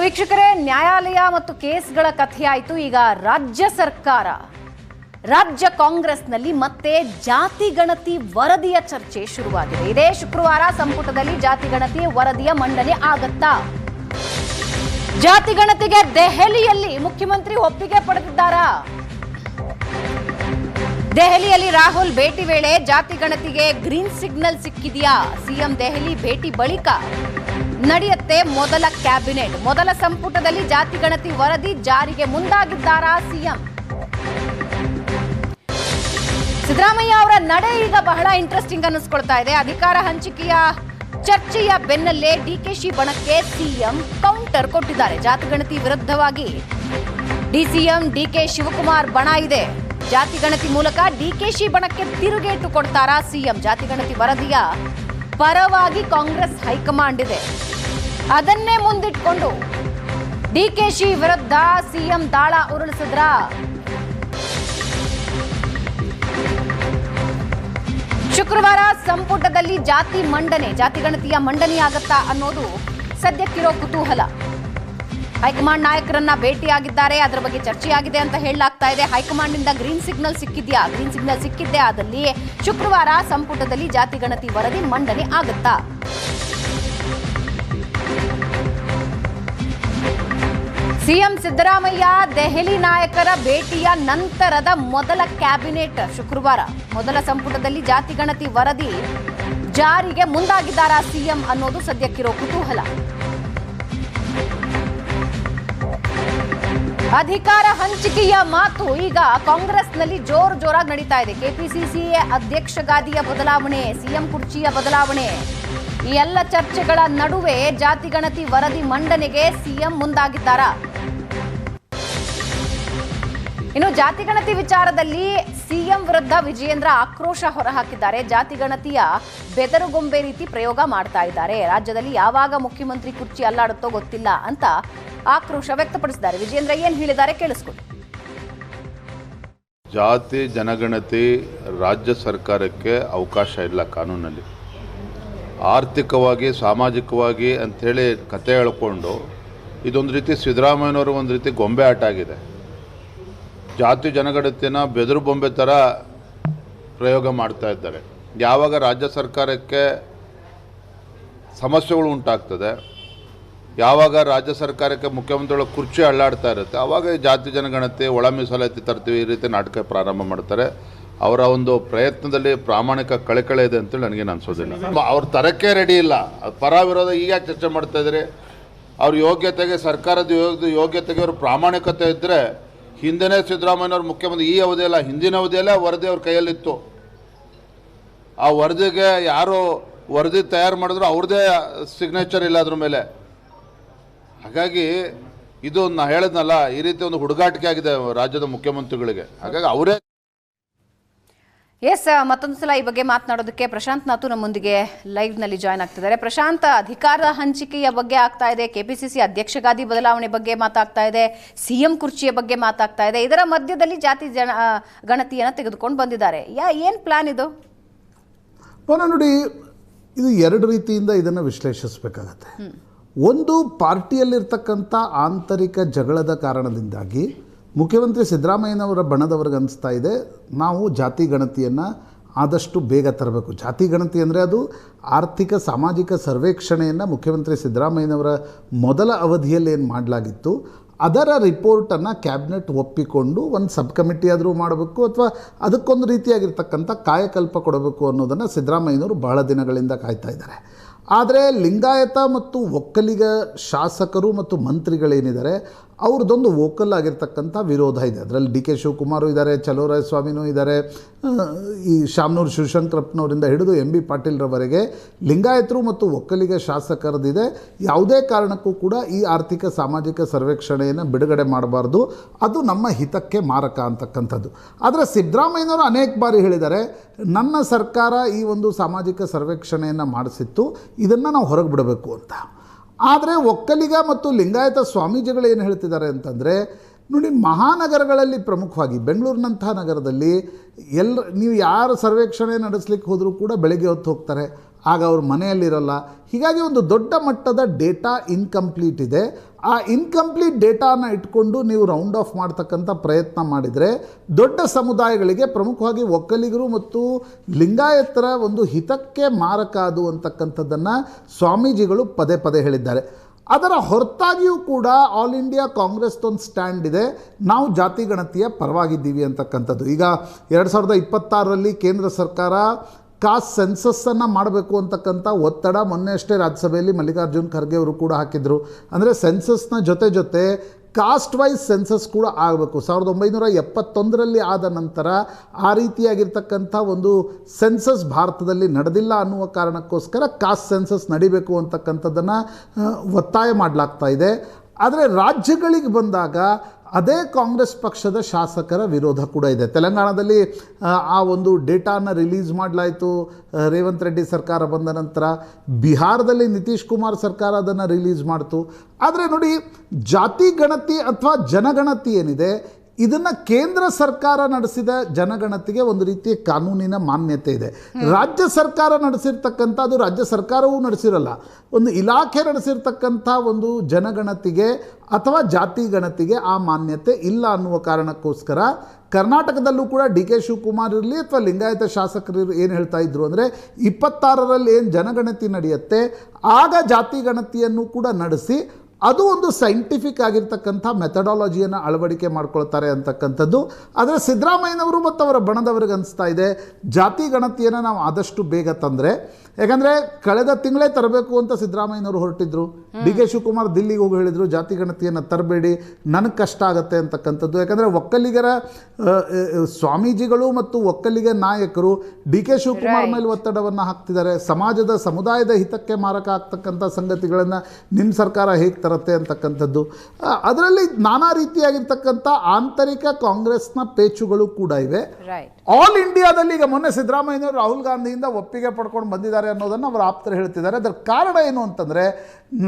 ವೀಕ್ಷಕರೇ, ನ್ಯಾಯಾಲಯ ಮತ್ತು ಕೇಸ್ಗಳ ಕಥೆಯಾಯಿತು. ಈಗ ರಾಜ್ಯ ಸರ್ಕಾರ, ರಾಜ್ಯ ಕಾಂಗ್ರೆಸ್ನಲ್ಲಿ ಮತ್ತೆ ಜಾತಿ ಗಣತಿ ವರದಿಯ ಚರ್ಚೆ ಶುರುವಾಗಿದೆ. ಇದೇ ಶುಕ್ರವಾರ ಸಂಪುಟದಲ್ಲಿ ಜಾತಿ ಗಣತಿ ವರದಿಯ ಮಂಡನೆ ಆಗತ್ತಾ? ಜಾತಿ ಗಣತಿಗೆ ದೆಹಲಿಯಲ್ಲಿ ಮುಖ್ಯಮಂತ್ರಿ ಒಪ್ಪಿಗೆ ಪಡೆದಿದ್ದಾರಾ? ದೆಹಲಿಯಲ್ಲಿ ರಾಹುಲ್ ಭೇಟಿ ವೇಳೆ ಜಾತಿ ಗಣತಿಗೆ ಗ್ರೀನ್ ಸಿಗ್ನಲ್ ಸಿಕ್ಕಿದೆಯಾ? ಸಿಎಂ ದೆಹಲಿ ಭೇಟಿ ಬಳಿಕ? ನಡೆಯುತ್ತೆ ಮೊದಲ ಕ್ಯಾಬಿನೆಟ್. ಮೊದಲ ಸಂಪುಟದಲ್ಲಿ ಜಾತಿ ಗಣತಿ ವರದಿ ಜಾರಿಗೆ ಮುಂದಾಗಿದ್ದಾರಾ ಸಿಎಂ? ಸಿದ್ದರಾಮಯ್ಯ ಅವರ ನಡೆ ಈಗ ಬಹಳ ಇಂಟ್ರೆಸ್ಟಿಂಗ್ ಅನ್ನಿಸ್ಕೊಳ್ತಾ ಇದೆ. ಅಧಿಕಾರ ಹಂಚಿಕೆಯ ಚರ್ಚೆಯ ಬೆನ್ನಲ್ಲೇ ಡಿಕೆಶಿ ಬಣಕ್ಕೆ ಸಿಎಂ ಕೌಂಟರ್ ಕೊಟ್ಟಿದ್ದಾರೆ. ಜಾತಿಗಣತಿ ವಿರುದ್ಧವಾಗಿ ಡಿಸಿಎಂ ಡಿಕೆ ಶಿವಕುಮಾರ್ ಬಣ ಇದೆ. ಜಾತಿ ಗಣತಿ ಮೂಲಕ ಡಿಕೆಶಿ ಬಣಕ್ಕೆ ತಿರುಗೇಟು ಕೊಡ್ತಾರಾ ಸಿಎಂ? ಜಾತಿ ಗಣತಿ ವರದಿಯ ಪರವಾಗಿ ಕಾಂಗ್ರೆಸ್ ಹೈಕಮಾಂಡ್ ಇದೆ ಅದನ್ನೇ ಮುಂದಿಟ್ಕೊಂಡು ಡಿಕೆಶಿ ವಿರುದ್ಧ ಸಿಎಂ ದಾಳ ಉರುಳಿಸಿದ್ರ. ಶುಕ್ರವಾರ ಸಂಪುಟದಲ್ಲಿ ಜಾತಿ ಮಂಡನೆ, ಜಾತಿ ಗಣತಿಯ ಮಂಡನೆಯಾಗತ್ತಾ ಅನ್ನೋದು ಸದ್ಯಕ್ಕಿರೋ ಕುತೂಹಲ. ಹೈಕಮಾಂಡ್ ನಾಯಕರನ್ನ ಭೇಟಿಯಾಗಿದ್ದಾರೆ. ಅದರ ಬಗ್ಗೆ ಚರ್ಚೆಯಾಗಿದೆ ಅಂತ ಹೇಳಲಾಗ್ತಾ ಇದೆ. ಹೈಕಮಾಂಡ್ನಿಂದ ಗ್ರೀನ್ ಸಿಗ್ನಲ್ ಸಿಕ್ಕಿದ್ಯಾ? ಗ್ರೀನ್ ಸಿಗ್ನಲ್ ಸಿಕ್ಕಿದ್ದೆ ಆದಲ್ಲಿ ಶುಕ್ರವಾರ ಸಂಪುಟದಲ್ಲಿ ಜಾತಿ ಗಣತಿ ವರದಿ ಮಂಡನೆ ಆಗುತ್ತಾ? ಸಿಎಂ ಸಿದ್ದರಾಮಯ್ಯ ದೆಹಲಿ ನಾಯಕರ ಭೇಟಿಯ ನಂತರದ ಮೊದಲ ಕ್ಯಾಬಿನೆಟ್ ಶುಕ್ರವಾರ. ಮೊದಲ ಸಂಪುಟದಲ್ಲಿ ಜಾತಿ ಗಣತಿ ವರದಿ ಜಾರಿಗೆ ಮುಂದಾಗಿದ್ದಾರಾ ಸಿಎಂ ಅನ್ನೋದು ಸದ್ಯಕ್ಕಿರೋ ಕುತೂಹಲ. ಅಧಿಕಾರ ಹಂಚಿಕೆಯ ಮಾತು ಈಗ ಕಾಂಗ್ರೆಸ್ನಲ್ಲಿ ಜೋರು ಜೋರಾಗಿ ನಡೀತಾ ಇದೆ. ಕೆಪಿಸಿಸಿ ಅಧ್ಯಕ್ಷ ಗಾದಿಯ ಬದಲಾವಣೆ, ಸಿಎಂ ಕುರ್ಚಿಯ ಬದಲಾವಣೆ. ಈ ಎಲ್ಲ ಚರ್ಚೆಗಳ ನಡುವೆ ಜಾತಿ ಗಣತಿ ವರದಿ ಮಂಡನೆಗೆ ಸಿಎಂ ಮುಂದಾಗಿದ್ದಾರಾ? ಇನ್ನು ಜಾತಿ ಗಣತಿ ವಿಚಾರದಲ್ಲಿ ಸಿಎಂ ವಿರುದ್ಧ ವಿಜಯೇಂದ್ರ ಆಕ್ರೋಶ ಹೊರಹಾಕಿದ್ದಾರೆ. ಜಾತಿ ಗಣತಿಯ ಬೆದರುಗೊಂಬೆ ರೀತಿ ಪ್ರಯೋಗ ಮಾಡ್ತಾ ಇದ್ದಾರೆ. ರಾಜ್ಯದಲ್ಲಿ ಯಾವಾಗ ಮುಖ್ಯಮಂತ್ರಿ ಕುರ್ಚಿ ಅಲ್ಲಾಡುತ್ತೋ ಗೊತ್ತಿಲ್ಲ ಅಂತ ಆಕ್ರೋಶ ವ್ಯಕ್ತಪಡಿಸಿದ್ದಾರೆ. ವಿಜಯೇಂದ್ರ ಏನ್ ಹೇಳಿದ್ದಾರೆ ಕೇಳಿಸ್ಕೊಳ್ಳಿ ಜಾತಿ ಜನಗಣತಿ ರಾಜ್ಯ ಸರ್ಕಾರಕ್ಕೆ ಅವಕಾಶ ಇಲ್ಲ ಕಾನೂನಲ್ಲಿ. ಆರ್ಥಿಕವಾಗಿ, ಸಾಮಾಜಿಕವಾಗಿ ಅಂಥೇಳಿ ಕತೆ ಹೇಳ್ಕೊಂಡು ಇದೊಂದು ರೀತಿ ಸಿದ್ದರಾಮಯ್ಯನವರು ಒಂದು ರೀತಿ ಗೊಂಬೆ ಆಟ ಆಗಿದೆ. ಜಾತಿ ಜನಗಣತಿನ ಬೆದರು ಬೊಂಬೆ ಥರ ಪ್ರಯೋಗ ಮಾಡ್ತಾ ಇದ್ದಾರೆ. ಯಾವಾಗ ರಾಜ್ಯ ಸರ್ಕಾರಕ್ಕೆ ಸಮಸ್ಯೆಗಳು ಉಂಟಾಗ್ತದೆ, ಯಾವಾಗ ರಾಜ್ಯ ಸರ್ಕಾರಕ್ಕೆ ಮುಖ್ಯಮಂತ್ರಿಗಳ ಕುರ್ಚಿ ಅಳ್ಳಾಡ್ತಾ ಇರುತ್ತೆ ಆವಾಗ ಜಾತಿ ಜನಗಣತಿ, ಒಳ ಮೀಸಲಾತಿ ತರ್ತೀವಿ, ಈ ರೀತಿ ನಾಟಕ ಪ್ರಾರಂಭ ಮಾಡ್ತಾರೆ. ಅವರ ಒಂದು ಪ್ರಯತ್ನದಲ್ಲಿ ಪ್ರಾಮಾಣಿಕ ಕಳಕಳೆ ಇದೆ ಅಂತೇಳಿ ನನಗೇನು ಅನಿಸೋದಿಲ್ಲ. ಅವ್ರ ತರಕ್ಕೆ ರೆಡಿ ಇಲ್ಲ. ಪರ ವಿರೋಧ ಈಗ ಚರ್ಚೆ ಮಾಡ್ತಾ ಇದ್ದಾರೆ. ಅವ್ರ ಯೋಗ್ಯತೆಗೆ, ಸರ್ಕಾರದ ಯೋಗ್ಯತೆಗೆ ಅವ್ರ ಪ್ರಾಮಾಣಿಕತೆ ಇದ್ದರೆ ಹಿಂದೆನೇ ಸಿದ್ದರಾಮಯ್ಯವ್ರ ಮುಖ್ಯಮಂತ್ರಿ, ಈ ಅವಧಿಯಲ್ಲ ಹಿಂದಿನ ಅವಧಿಯಲ್ಲೇ ವರದಿ ಅವ್ರ ಕೈಯಲ್ಲಿತ್ತು. ಆ ವರದಿಗೆ ಯಾರು ವರದಿ ತಯಾರು ಮಾಡಿದ್ರು ಅವ್ರದೇ ಸಿಗ್ನೇಚರ್ ಇಲ್ಲ ಅದ್ರ ಮೇಲೆ. ಹಾಗಾಗಿ ಇದು ನಾ ಹೇಳಿದ್ನಲ್ಲ, ಈ ರೀತಿ ಒಂದು ಹುಡುಗಾಟಿಕೆ ಆಗಿದೆ ರಾಜ್ಯದ ಮುಖ್ಯಮಂತ್ರಿಗಳಿಗೆ. ಹಾಗಾಗಿ ಅವರೇ ಎಸ್ ಮತ್ತೊಂದು ಸಲ ಈ ಬಗ್ಗೆ ಮಾತನಾಡೋದಕ್ಕೆ ಪ್ರಶಾಂತ್ ನಾಥು ನಮ್ಮೊಂದಿಗೆ ಲೈವ್ನಲ್ಲಿ ಜಾಯ್ನ್ ಆಗ್ತಿದ್ದಾರೆ. ಪ್ರಶಾಂತ್ ಅಧಿಕಾರ ಹಂಚಿಕೆಯ ಬಗ್ಗೆ ಆಗ್ತಾ ಇದೆ. ಕೆಪಿಸಿಸಿ ಅಧ್ಯಕ್ಷಗಾದಿ ಬದಲಾವಣೆ ಬಗ್ಗೆ ಮಾತಾಗ್ತಾ ಇದೆ. ಸಿಎಂ ಕುರ್ಚಿಯ ಬಗ್ಗೆ ಮಾತಾಗ್ತಾ ಇದೆ. ಇದರ ಮಧ್ಯದಲ್ಲಿ ಜಾತಿ ಜನ ಗಣತಿಯನ್ನು ಗಣತಿಯನ್ನ ತೆಗೆದುಕೊಂಡು ಬಂದಿದ್ದಾರೆ. ಯಾ ಏನು ಪ್ಲಾನ್ ಇದು? ಪುನಃ ನೋಡಿ ಇದು ಎರಡು ರೀತಿಯಿಂದ ಇದನ್ನು ವಿಶ್ಲೇಷಿಸಬೇಕಾಗತ್ತೆ. ಒಂದು ಪಾರ್ಟಿಯಲ್ಲಿರ್ತಕ್ಕಂಥ ಆಂತರಿಕ ಜಗಳದ ಕಾರಣದಿಂದಾಗಿ ಮುಖ್ಯಮಂತ್ರಿ ಸಿದ್ದರಾಮಯ್ಯನವರ ಬಣದವ್ರಿಗೆ ಅನಿಸ್ತಾ ಇದೆ, ನಾವು ಜಾತಿ ಗಣತಿಯನ್ನು ಆದಷ್ಟು ಬೇಗ ತರಬೇಕು. ಜಾತಿ ಗಣತಿ ಅಂದರೆ ಅದು ಆರ್ಥಿಕ, ಸಾಮಾಜಿಕ ಸರ್ವೇಕ್ಷಣೆಯನ್ನು ಮುಖ್ಯಮಂತ್ರಿ ಸಿದ್ದರಾಮಯ್ಯನವರ ಮೊದಲ ಅವಧಿಯಲ್ಲಿ ಏನು ಮಾಡಲಾಗಿತ್ತು, ಅದರ ರಿಪೋರ್ಟನ್ನು ಕ್ಯಾಬಿನೆಟ್ ಒಪ್ಪಿಕೊಂಡು ಒಂದು ಸಬ್ ಕಮಿಟಿ ಆದರೂ ಮಾಡಬೇಕು ಅಥವಾ ಅದಕ್ಕೊಂದು ರೀತಿಯಾಗಿರ್ತಕ್ಕಂಥ ಕಾಯಕಲ್ಪ ಕೊಡಬೇಕು ಅನ್ನೋದನ್ನು ಸಿದ್ದರಾಮಯ್ಯನವರು ಬಹಳ ದಿನಗಳಿಂದ ಕಾಯ್ತಾ ಇದ್ದಾರೆ. ಆದರೆ ಲಿಂಗಾಯತ ಮತ್ತು ಒಕ್ಕಲಿಗ ಶಾಸಕರು ಮತ್ತು ಮಂತ್ರಿಗಳೇನಿದ್ದಾರೆ ಅವ್ರದ್ದೊಂದು ವೋಕಲ್ ಆಗಿರ್ತಕ್ಕಂಥ ವಿರೋಧ ಇದೆ. ಅದರಲ್ಲಿ ಡಿ ಕೆ ಶಿವಕುಮಾರು ಇದ್ದಾರೆ ಚಲೋರಾಯ ಸ್ವಾಮಿನೂ ಇದ್ದಾರೆ. ಈ ಶಾಮನೂರು ಶಿವಶಂಕರಪ್ಪನವರಿಂದ ಹಿಡಿದು ಎಂ ಬಿ ಪಾಟೀಲ್ರವರೆಗೆ ಲಿಂಗಾಯತರು ಮತ್ತು ಒಕ್ಕಲಿಗ ಶಾಸಕರದಿದೆ ಯಾವುದೇ ಕಾರಣಕ್ಕೂ ಕೂಡ ಈ ಆರ್ಥಿಕ, ಸಾಮಾಜಿಕ ಸರ್ವೇಕ್ಷಣೆಯನ್ನು ಬಿಡುಗಡೆ ಮಾಡಬಾರ್ದು. ಅದು ನಮ್ಮ ಹಿತಕ್ಕೆ ಮಾರಕ ಅಂತಕ್ಕಂಥದ್ದು. ಆದರೆ ಸಿದ್ದರಾಮಯ್ಯನವರು ಅನೇಕ ಬಾರಿ ಹೇಳಿದ್ದಾರೆ, ನನ್ನ ಸರ್ಕಾರ ಈ ಒಂದು ಸಾಮಾಜಿಕ ಸರ್ವೇಕ್ಷಣೆಯನ್ನು ಮಾಡಿಸಿತ್ತು, ಇದನ್ನು ನಾವು ಹೊರಗೆ ಬಿಡಬೇಕು ಅಂತ. ಆದರೆ ಒಕ್ಕಲಿಗ ಮತ್ತು ಲಿಂಗಾಯತ ಸ್ವಾಮೀಜಿಗಳು ಏನು ಹೇಳ್ತಿದ್ದಾರೆ ಅಂತಂದರೆ ನೋಡಿ, ಮಹಾನಗರಗಳಲ್ಲಿ ಪ್ರಮುಖವಾಗಿ ಬೆಂಗಳೂರಿನಂಥ ನಗರದಲ್ಲಿ ಎಲ್ಲ ನೀವು ಯಾರು ಸರ್ವೇಕ್ಷಣೆ ನಡೆಸಲಿಕ್ಕೆ ಹೋದರೂ ಕೂಡ ಬೆಳಗ್ಗೆ ಹೊತ್ತು ಹೋಗ್ತಾರೆ, ಆಗ ಅವ್ರ ಮನೆಯಲ್ಲಿರಲ್ಲ. ಹೀಗಾಗಿ ಒಂದು ದೊಡ್ಡ ಮಟ್ಟದ ಡೇಟಾ ಇನ್ಕಂಪ್ಲೀಟ್ ಇದೆ. ಆ ಇನ್ಕಂಪ್ಲೀಟ್ ಡೇಟಾನ ಇಟ್ಕೊಂಡು ನೀವು ರೌಂಡ್ ಆಫ್ ಮಾಡ್ತಕ್ಕಂಥ ಪ್ರಯತ್ನ ಮಾಡಿದರೆ ದೊಡ್ಡ ಸಮುದಾಯಗಳಿಗೆ ಪ್ರಮುಖವಾಗಿ ಒಕ್ಕಲಿಗರು ಮತ್ತು ಲಿಂಗಾಯತರ ಒಂದು ಹಿತಕ್ಕೆ ಮಾರಕ ಅದು ಅಂತಕ್ಕಂಥದ್ದನ್ನು ಸ್ವಾಮೀಜಿಗಳು ಪದೇ ಪದೇ ಹೇಳಿದ್ದಾರೆ. ಅದರ ಹೊರತಾಗಿಯೂ ಕೂಡ ಆಲ್ ಇಂಡಿಯಾ ಕಾಂಗ್ರೆಸ್ದೊಂದು ಸ್ಟ್ಯಾಂಡ್ ಇದೆ. ನಾವು ಜಾತಿ ಗಣತಿಯ ಪರವಾಗಿದ್ದೀವಿ ಅಂತಕ್ಕಂಥದ್ದು. ಈಗ ಎರಡು ಸಾವಿರದ ಇಪ್ಪತ್ತಾರರಲ್ಲಿ ಕೇಂದ್ರ ಸರ್ಕಾರ ಕಾಸ್ಟ್ ಸೆನ್ಸಸ್ಸನ್ನು ಮಾಡಬೇಕು ಅಂತಕ್ಕಂಥ ಒತ್ತಡ ಮೊನ್ನೆ ಅಷ್ಟೇ ರಾಜ್ಯಸಭೆಯಲ್ಲಿ ಮಲ್ಲಿಕಾರ್ಜುನ್ ಖರ್ಗೆ ಅವರು ಕೂಡ ಹಾಕಿದರು. ಅಂದರೆ ಸೆನ್ಸಸ್ನ ಜೊತೆ ಜೊತೆ ಕಾಸ್ಟ್ ವೈಸ್ ಸೆನ್ಸಸ್ ಕೂಡ ಆಗಬೇಕು. ಸಾವಿರದ ಒಂಬೈನೂರ ಎಪ್ಪತ್ತೊಂದರಲ್ಲಿ ಆದ ನಂತರ ಆ ರೀತಿಯಾಗಿರ್ತಕ್ಕಂಥ ಒಂದು ಸೆನ್ಸಸ್ ಭಾರತದಲ್ಲಿ ನಡೆದಿಲ್ಲ ಅನ್ನುವ ಕಾರಣಕ್ಕೋಸ್ಕರ ಕಾಸ್ಟ್ ಸೆನ್ಸಸ್ ನಡಿಬೇಕು ಅಂತಕ್ಕಂಥದ್ದನ್ನು ಒತ್ತಾಯ ಮಾಡಲಾಗ್ತಾ ಇದೆ. ಆದರೆ ರಾಜ್ಯಗಳಿಗೆ ಬಂದಾಗ ಅದೇ ಕಾಂಗ್ರೆಸ್ ಪಕ್ಷದ ಶಾಸಕರ ವಿರೋಧ ಕೂಡ ಇದೆ. ತೆಲಂಗಾಣದಲ್ಲಿ ಆ, ಒಂದು ಡೇಟಾನ ರಿಲೀಸ್ ಮಾಡಲಾಯಿತು. ರೇವಂತ್ ರೆಡ್ಡಿ ಸರ್ಕಾರ ಬಂದ ನಂತರ ಬಿಹಾರದಲ್ಲಿ ನಿತೀಶ್ ಕುಮಾರ್ ಸರ್ಕಾರ ಅದನ್ನು ರಿಲೀಸ್ ಮಾಡ್ತು. ಆದರೆ ನೋಡಿ ಜಾತಿ ಗಣತಿ ಅಥವಾ ಜನಗಣತಿ ಏನಿದೆ ಇದನ್ನು ಕೇಂದ್ರ ಸರ್ಕಾರ ನಡೆಸಿದ ಜನಗಣತಿಗೆ ಒಂದು ರೀತಿಯ ಕಾನೂನಿನ ಮಾನ್ಯತೆ ಇದೆ. ರಾಜ್ಯ ಸರ್ಕಾರ ನಡೆಸಿರ್ತಕ್ಕಂಥ, ಅದು ರಾಜ್ಯ ಸರ್ಕಾರವೂ ನಡೆಸಿರಲ್ಲ. ಒಂದು ಇಲಾಖೆ ನಡೆಸಿರ್ತಕ್ಕಂಥ ಒಂದು ಜನಗಣತಿಗೆ ಅಥವಾ ಜಾತಿ ಗಣತಿಗೆ ಆ ಮಾನ್ಯತೆ ಇಲ್ಲ ಅನ್ನುವ ಕಾರಣಕ್ಕೋಸ್ಕರ ಕರ್ನಾಟಕದಲ್ಲೂ ಕೂಡ ಡಿ ಕೆ ಶಿವಕುಮಾರ್ ಇರಲಿ ಅಥವಾ ಲಿಂಗಾಯತ ಶಾಸಕರು ಏನು ಹೇಳ್ತಾ ಇದ್ರು ಅಂದರೆ ಇಪ್ಪತ್ತಾರರಲ್ಲಿ ಏನು ಜನಗಣತಿ ನಡೆಯುತ್ತೆ, ಆಗ ಜಾತಿ ಗಣತಿಯನ್ನು ಕೂಡ ನಡೆಸಿ ಅದು ಒಂದು ಸೈಂಟಿಫಿಕ್ ಆಗಿರ್ತಕ್ಕಂಥ ಮೆಥಡಾಲಜಿಯನ್ನು ಅಳವಡಿಕೆ ಮಾಡ್ಕೊಳ್ತಾರೆ ಅಂತಕ್ಕಂಥದ್ದು. ಆದರೆ ಸಿದ್ದರಾಮಯ್ಯನವರು ಮತ್ತು ಅವರ ಬಣದವ್ರಿಗೆ ಅನಿಸ್ತಾ ಇದೆ ಜಾತಿ ಗಣತಿಯನ್ನು ನಾವು ಆದಷ್ಟು ಬೇಗ ತಂದರೆ ಯಾಕಂದರೆ ಕಳೆದ ತಿಂಗಳೇ ತರಬೇಕು ಅಂತ ಸಿದ್ದರಾಮಯ್ಯನವರು ಹೊರಟಿದ್ರು. ಡಿ ಕೆ ಶಿವಕುಮಾರ್ ದಿಲ್ಲಿಗೆ ಹೋಗಿ ಹೇಳಿದರು ಜಾತಿ ಗಣತಿಯನ್ನು ತರಬೇಡಿ ನನಗೆ ಕಷ್ಟ ಆಗುತ್ತೆ ಅಂತಕ್ಕಂಥದ್ದು. ಯಾಕಂದರೆ ಒಕ್ಕಲಿಗರ ಸ್ವಾಮೀಜಿಗಳು ಮತ್ತು ಒಕ್ಕಲಿಗ ನಾಯಕರು ಡಿ ಕೆ ಶಿವಕುಮಾರ್ ಮೇಲೆ ಒತ್ತಡವನ್ನು ಹಾಕ್ತಿದ್ದಾರೆ. ಸಮಾಜದ ಸಮುದಾಯದ ಹಿತಕ್ಕೆ ಮಾರಕ ಆಗ್ತಕ್ಕಂಥ ಸಂಗತಿಗಳನ್ನು ನಿಮ್ಮ ಸರ್ಕಾರ ಹೇಗೆ ತರುತ್ತೆ ಅಂತಕ್ಕಂಥದ್ದು. ಅದರಲ್ಲಿ ನಾನಾ ರೀತಿಯಾಗಿರ್ತಕ್ಕಂಥ ಆಂತರಿಕ ಕಾಂಗ್ರೆಸ್ನ ಪೇಚುಗಳು ಕೂಡ ಇವೆ. ಆಲ್ ಇಂಡಿಯಾದಲ್ಲಿ ಈಗ ಮೊನ್ನೆ ಸಿದ್ದರಾಮಯ್ಯನವರು ರಾಹುಲ್ ಗಾಂಧಿಯಿಂದ ಒಪ್ಪಿಗೆ ಪಡ್ಕೊಂಡು ಬಂದಿದ್ದಾರೆ ಅನ್ನೋದನ್ನು ಅವರು ಆಪ್ತರು ಹೇಳ್ತಿದ್ದಾರೆ. ಅದರ ಕಾರಣ ಏನು ಅಂತಂದರೆ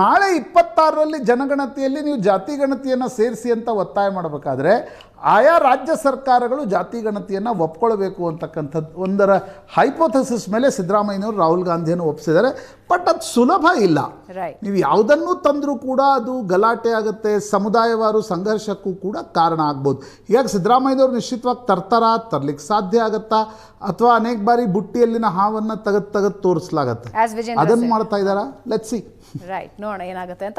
ನಾಳೆ ಇಪ್ಪತ್ತಾರರಲ್ಲಿ ಜನಗಣತಿಯಲ್ಲಿ ನೀವು ಜಾತಿ ಗಣತಿಯನ್ನು ಸೇರಿಸಿ ಅಂತ ಒತ್ತಾಯ ಮಾಡಬೇಕಾದ್ರೆ ಆಯಾ ರಾಜ್ಯ ಸರ್ಕಾರಗಳು ಜಾತಿ ಗಣತಿಯನ್ನು ಒಪ್ಕೊಳ್ಬೇಕು ಅಂತಕ್ಕಂಥದ್ದು ಒಂದರ ಹೈಪೋಥಸಿಸ್ ಮೇಲೆ ಸಿದ್ದರಾಮಯ್ಯನವರು ರಾಹುಲ್ ಗಾಂಧಿಯನ್ನು ಒಪ್ಪಿಸಿದ್ದಾರೆ ಬಟ್ ಅದು ಸುಲಭ ಇಲ್ಲ. ನೀವು ಯಾವುದನ್ನು ತಂದರೂ ಕೂಡ ಅದು ಗಲಾಟೆ ಆಗುತ್ತೆ ಸಮುದಾಯವಾರು ಸಂಘರ್ಷಕ್ಕೂ ಕೂಡ ಕಾರಣ ಆಗ್ಬೋದು. ಹೀಗಾಗಿ ಸಿದ್ದರಾಮಯ್ಯನವರು ನಿಶ್ಚಿತವಾಗಿ ತರ್ತಾರ ತರ್ಲಿಕ್ಕೆ ಸಾಧ್ಯ ಆಗತ್ತಾ? ಅಥವಾ ಅನೇಕ ಬಾರಿ ಬುಟ್ಟಿಯಲ್ಲಿನ ಹಾವನ್ನು ತೆಗೆದು ತೆಗೆದು ತೋರಿಸಲಾಗತ್ತೆ? ಅದನ್ನು ಮಾಡ್ತಾ ಇದ್ದಾರಾ? ಲೆಟ್ ಸಿ ರೈಟ್ ನೋಡೋಣ ಏನಾಗುತ್ತೆ ಅಂತ.